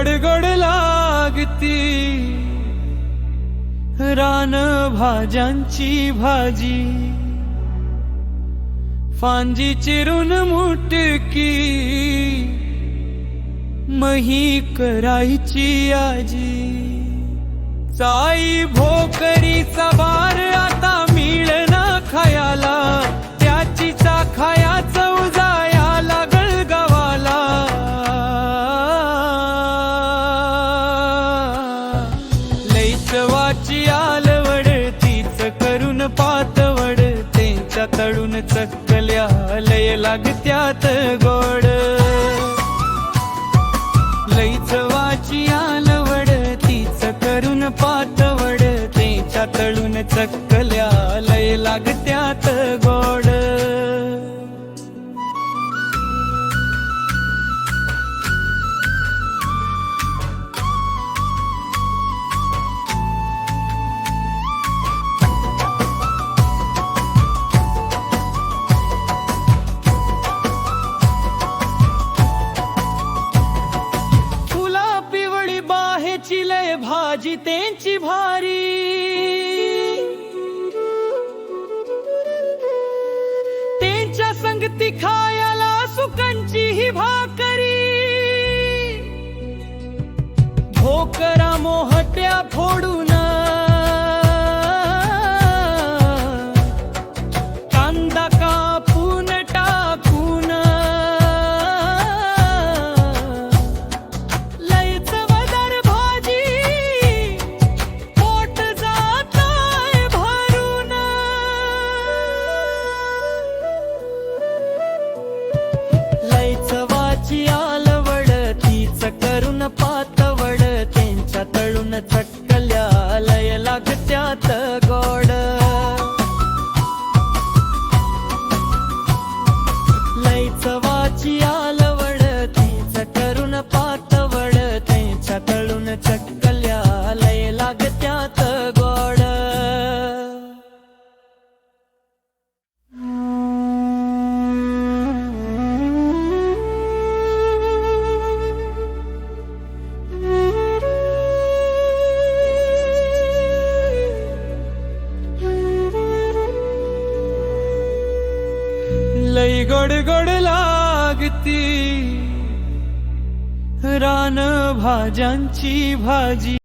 गडगड लागती. रान भाज्यांची भाजी. फांजी चिरून मुटकी. मही करायची आजी. साई भोकरी सवार आमची आलवड तीच करून पातवड त्यांच्या तडून चक्कल्या लय लागत्यात गोड. बाहेची लय भाजी त्यांची भारी. त्यांच्या संगती खायला सुकांची ही भाकरी. भोकरा मोहट्या फोडून गोड गोड लागती. रान भाज्यांची भाजी.